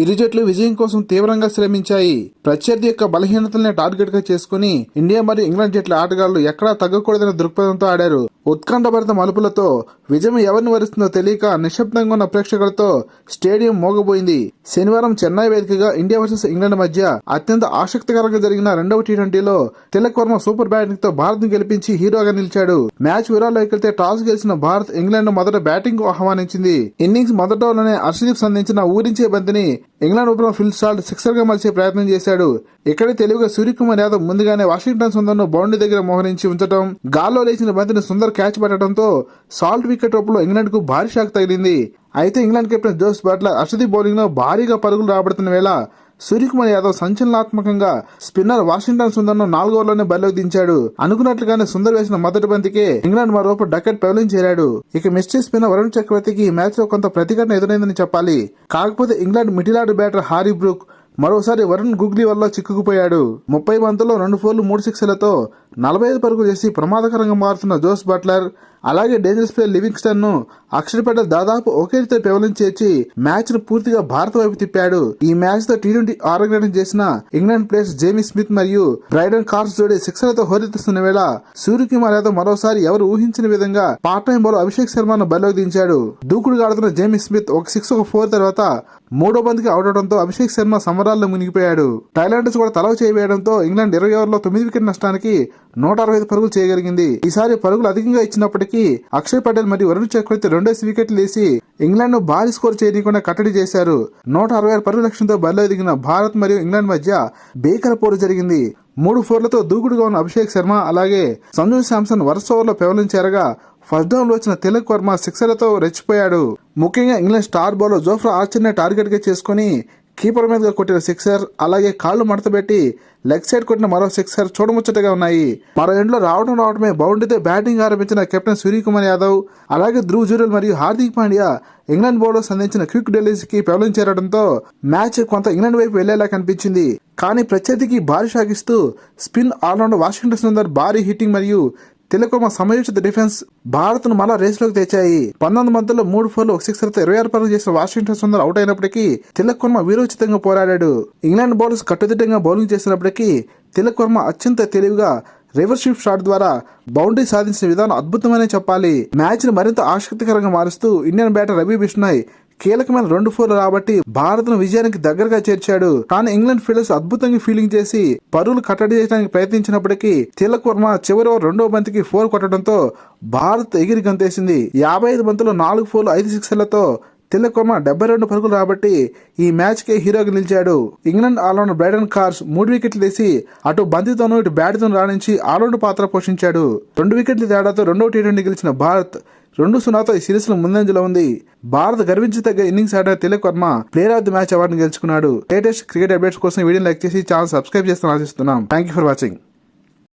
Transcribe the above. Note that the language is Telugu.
ఇరు జట్లు విజయం కోసం తీవ్రంగా శ్రమించాయి. ప్రత్యర్థి యొక్క బలహీనతల్ని టార్గెట్గా చేసుకుని ఇండియా మరియు ఇంగ్లాండ్ జట్ల ఆటగాళ్ళు ఎక్కడా తగ్గకూడదనే దృక్పథంతో ఆడారు. ఉత్కంఠభరిత మలుపులతో విజయం ఎవరిని వరిస్తుందో తెలియక నిశ్శబ్దంగా ఉన్న ప్రేక్షకులతో స్టేడియం మోగబోయింది. శనివారం చెన్నై వేదికగా ఇండియా వర్సెస్ ఇంగ్లాండ్ మధ్య అత్యంత ఆసక్తికరంగా జరిగిన రెండవ టీ ట్వంటీలో తిలక్ వర్మ సూపర్ బ్యాటింగ్తో భారత్ గెలిపించి హీరోగా నిలిచాడు. మ్యాచ్ విరాల్లో వెళ్తే టాస్ గెలిచిన భారత్ ఇంగ్లాండ్ మొదట బ్యాటింగ్కు ఆహ్వానించింది. ఇన్నింగ్స్ మొదట ఓవర్లోనే హర్షదీప్ సంధించిన ఊరించే బంతిని ఇంగ్లాండ్ ఓపెనర్ ఫిల్ సాల్ట్ సిక్సర్గా మలిచే ప్రయత్నం చేశాడు. ఇక్కడే తెలివిగా సూర్యకుమార్ యాదవ్ ముందుగానే వాషింగ్టన్ సుందర్ను బౌండరీ దగ్గర మోహరించి ఉంచడం గాల్లో లేచిన బంతిని సుందర్ క్యాచ్ పట్టడంతో సాల్ట్ వికెట్ రూపంలో ఇంగ్లాండ్కు భారీ షాక్ తగిలింది. అయితే England captain Jos Buttler Arshdeep బౌలింగ్లో భారీగా పరుగులు రాబడుతున్న వేళ సూర్యకుమార్ యాదవ్ సంచలనాత్మకంగా స్పిన్నర్ వాషింగ్టన్ సుందర్ను ను ఓవర్లోనే బరిలోకి దించాడు. అనుకున్నట్లుగానే సుందర్ వేసిన మొదటి బంతికే ఇంగ్లాండ్ మరోపు డకెట్ పెవలింగ్ చేరాడు. ఇక మిస్టర్ స్పిన్నర్ వరుణ్ చక్రవర్తికి ఈ మ్యాచ్లో కొంత ప్రతిఘటన ఎదురైందని చెప్పాలి. కాకపోతే England middle order batter Harry Brook మరోసారి వరుణ్ గుగ్లీ వల్ల చిక్కుకుపోయాడు. ముప్పై బంతుల్లో రెండు ఫోర్లు మూడు సిక్స్లతో నలభై ఐదు పరుగులు చేసి ప్రమాదకరంగా మారుతున్న జోస్ బట్లర్ అలాగే డేంజరస్ ప్లేయర్ లివింగ్స్టన్ను అక్షరపేట దాదాపు ఒకే రీతిలో పెవలింగ్ చేర్చి మ్యాచ్ను పూర్తిగా భారత్ వైపు తిప్పాడు. ఈ మ్యాచ్తో టీ ట్వంటీ ఆరోగ్యం చేసిన ఇంగ్లాండ్ ప్లేయర్స్ జేమీ స్మిత్ మరియు బ్రైడన్ కార్స్ జోడీ సిక్సర్లతో హోరెత్తిస్తున్న వేళ సూర్యకుమార్ యాదవ్ మరోసారి ఎవరు ఊహించిన విధంగా పార్ట్ టైం బౌలర్ అభిషేక్ శర్మను బరిలోకి దించాడు. దూకుడుగా ఆడుతున్న జేమీ స్మిత్ ఒక సిక్స్ ఒక ఫోర్ తర్వాత మూడో బంతికి అవుట్ అవడంతో అభిషేక్ శర్మ సమరాల్లో మునిగిపోయాడు. టైలాండర్స్ కూడా తలవ చేయవేయడంతో ఇంగ్లాండ్ ఇరవై ఓవర్లో తొమ్మిది వికెట్ నష్టానికి నూట అరవై ఐదు పరుగులు చేయగలిగింది. ఈసారి పరుగులు అధికంగా ఇచ్చినప్పటికీ అక్షయ్ పటేల్ మరియు వరుణ్ చక్రవర్తి రెండేసి వికెట్లు వేసి ఇంగ్లాండ్ను భారీ స్కోర్ చేయకుండా కట్టడి చేశారు. నూట అరవై ఆరు పరుగుల లక్ష్యంతో బరిలో దిగిన భారత్ మరియు ఇంగ్లాండ్ మధ్య భీకర పోరు జరిగింది. మూడు ఫోర్లతో దూకుడుగా ఉన్న అభిషేక్ శర్మ అలాగే సంజు శాంసన్ వరుస ఓవర్లో పెవలించారగా ఫస్ట్ డౌన్లో వచ్చిన తిలక్ వర్మ సిక్సర్లతో రెచ్చిపోయాడు. ముఖ్యంగా ఇంగ్లాండ్ స్టార్ బౌలర్ జోఫ్రా ఆర్చర్ని టార్గెట్గా చేసుకుని కీపర్ మీదుగా కొట్టిన సిక్సర్ అలాగే కాళ్ళు మడతపెట్టి లెగ్ సైడ్ కొట్టిన మరో సిక్సర్ చూడముచ్చటగా ఉన్నాయి. మరో ఎండ్లో రావడం రావడమే బౌండరీతో బ్యాటింగ్ ఆరంభించిన కెప్టెన్ సూర్యకుమార్ యాదవ్ అలాగే ధ్రువ్ జూరల్ మరియు హార్దిక్ పాండ్యా ఇంగ్లాండ్ బౌలర్స్ అందించిన క్విక్ డెలివరీస్ పెవలం పెవలింగ్ చేరడంతో మ్యాచ్ కొంత ఇంగ్లాండ్ వైపు వెళ్ళేలా కనిపించింది. కానీ ప్రత్యర్థికి భారీ షాకిస్తూ స్పిన్ ఆల్రౌండర్ వాషింగ్టన్ సుందర్ భారీ హిట్టింగ్ మరియు తిలకుమ సమయోచిత డిఫెన్స్ భారత్ను మళ్ళా రేసులోకి తెచ్చాయి. పంతొమ్మిది మధ్యలో మూడు ఫోర్లు ఒక సిక్స్ ఇరవై ఆరు పరుగులు చేసిన వాషింగ్టన్ సుందర్ అవుట్ అయినప్పటికీ తిలక్ వర్మ వీరోచితంగా పోరాడాడు. ఇంగ్లాండ్ బౌలర్స్ కట్టుదిట్టంగా బౌలింగ్ చేసినప్పటికీ తిలక్ వర్మ అత్యంత తెలివిగా రివర్స్ షిఫ్ట్ షాట్ ద్వారా బౌండరీ సాధించిన విధానం అద్భుతమనే చెప్పాలి. మ్యాచ్ను మరింత ఆసక్తికరంగా మారుస్తూ ఇండియన్ బ్యాటర్ రవి బిష్నాయ్ కీలకమైన రెండు ఫోర్లు రాబట్టి భారత్ను విజయానికి దగ్గరగా చేర్చాడు. కానీ ఇంగ్లాండ్ ఫీల్డర్స్ అద్భుతంగా ఫీల్డింగ్ చేసి పరువులు కట్టడి చేయడానికి ప్రయత్నించినప్పటికీ తిలక్ వర్మ చివరి రెండో బంతికి ఫోర్ కొట్టడంతో భారత్ ఎగిరి గంతేసింది. యాభై ఐదు బంతులు నాలుగు ఫోర్లు ఐదు సిక్స్లతో తిలక్ డెబ్బై రెండు పరుగులు రాబట్టి ఈ మ్యాచ్కే హీరోగా నిలిచాడు. ఇంగ్లాండ్ ఆల్రౌండర్ బ్రైడన్ కార్స్ మూడు వికెట్లు తీసి అటు బంతితోనూ ఇటు బ్యాట్తోనూ రాణించి ఆల్రౌండ్ పాత్ర పోషించాడు. రెండు వికెట్ల తేడాతో రెండో టీ ట్వంటీ గెలిచిన భారత్ రెండు సున్నాతో ఈ సిరీస్లో ముందంజలో ఉంది. భారత్ గర్వించదగ్గ ఇన్నింగ్స్ ఆడిన Tilak Varma player of the match అవార్డును గెలుచుకున్నాడు. లేటెస్ట్ క్రికెట్ అప్డేట్స్ కోసం వీడియో లైక్ చేసి ఛానల్ సబ్స్క్రైబ్ చేస్తాను ఆశిస్తున్నాం. Thank you for watching.